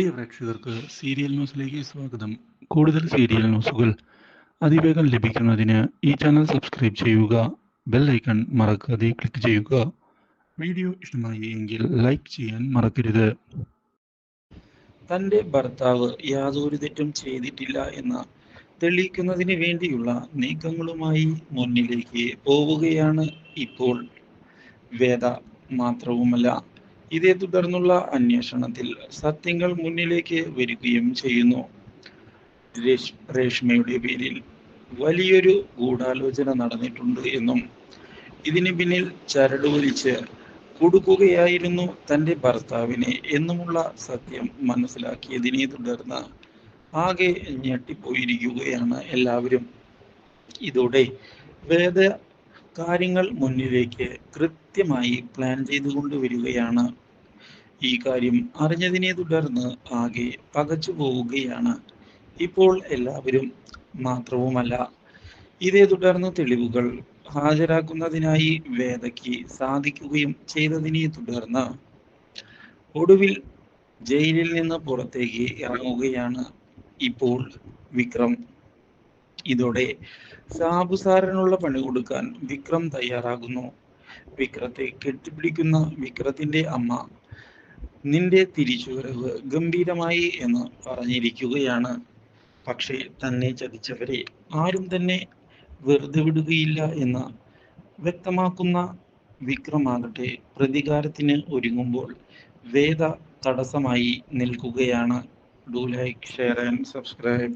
പ്രിയ പ്രേക്ഷകർക്ക് സീരിയൽ ന്യൂസിലേക്ക് സ്വാഗതം. കൂടുതൽ സീരിയൽ ന്യൂസുകൾ അതിവേഗം ലഭിക്കുന്നതിന് ഈ ചാനൽ സബ്സ്ക്രൈബ് ചെയ്യുക ബെൽ ഐക്കൺ മറക്കാതെ ക്ലിക്ക് ചെയ്യുക. വീഡിയോ ഇഷ്ടമായി എങ്കിൽ ലൈക്ക് ചെയ്യാൻ മറക്കരുത്. തന്റെ ഭർത്താവ് യാതൊരു തെറ്റും ചെയ്തിട്ടില്ല എന്ന് തെളിയിക്കുന്നതിന് വേണ്ടിയുള്ള നീക്കങ്ങളുമായി മുന്നിലേക്ക് പോവുകയാണ് ഇപ്പോൾ. വേദ മാത്രവുമല്ല ഇതേ തുടർന്നുള്ള അന്വേഷണത്തിൽ സത്യങ്ങൾ മുന്നിലേക്ക് വരികയും ചെയ്യുന്നു. രേഷ് രേഷ്മയുടെ പേരിൽ വലിയൊരു ഗൂഢാലോചന നടന്നിട്ടുണ്ട് എന്നും ഇതിന് പിന്നിൽ ചരട് വലിച്ച് കൊടുക്കുകയായിരുന്നു തന്റെ ഭർത്താവിനെ എന്നുമുള്ള സത്യം മനസ്സിലാക്കിയതിനെ തുടർന്ന് ആകെ ഞെട്ടിപ്പോയിരിക്കുകയാണ് എല്ലാവരും. ഇതോടെ വേദ കാര്യങ്ങൾ മുന്നിലേക്ക് കൃത്യമായി പ്ലാൻ ചെയ്തുകൊണ്ട് വരികയാണ് ഈ കാര്യം അറിഞ്ഞതിനെ തുടർന്ന് ആകെ പകച്ചു പോവുകയാണ്. ഇപ്പോൾ എല്ലാവരും മാത്രവുമല്ല. ഇതേ തുടർന്ന് തെളിവുകൾ ഹാജരാക്കുന്നതിനായി വേദയ്ക്ക് സാധിക്കുകയും ചെയ്തതിനെ തുടർന്ന് ഒടുവിൽ ജയിലിൽ നിന്ന് പുറത്തേക്ക് ഇറങ്ങുകയാണ് ഇപ്പോൾ വിക്രം. ഇതോടെ സാബു സാറിനുള്ള പണി കൊടുക്കാൻ വിക്രം തയ്യാറാകുന്നു. വിക്രത്തെ കെട്ടിപ്പിടിക്കുന്ന വിക്രത്തിന്റെ അമ്മ നിന്റെ തിരിച്ചുവരവ് ഗംഭീരമായി എന്ന് പറഞ്ഞിരിക്കുകയാണ്. പക്ഷേ തന്നെ ചതിച്ചവരെ ആരും തന്നെ വെറുതെ വിടുകയില്ല എന്ന് വ്യക്തമാക്കുന്ന വിക്രമാകട്ടെ പ്രതികാരത്തിന് ഒരുങ്ങുമ്പോൾ വേദ തടസ്സമായി നിൽക്കുകയാണ്. Do like share and subscribe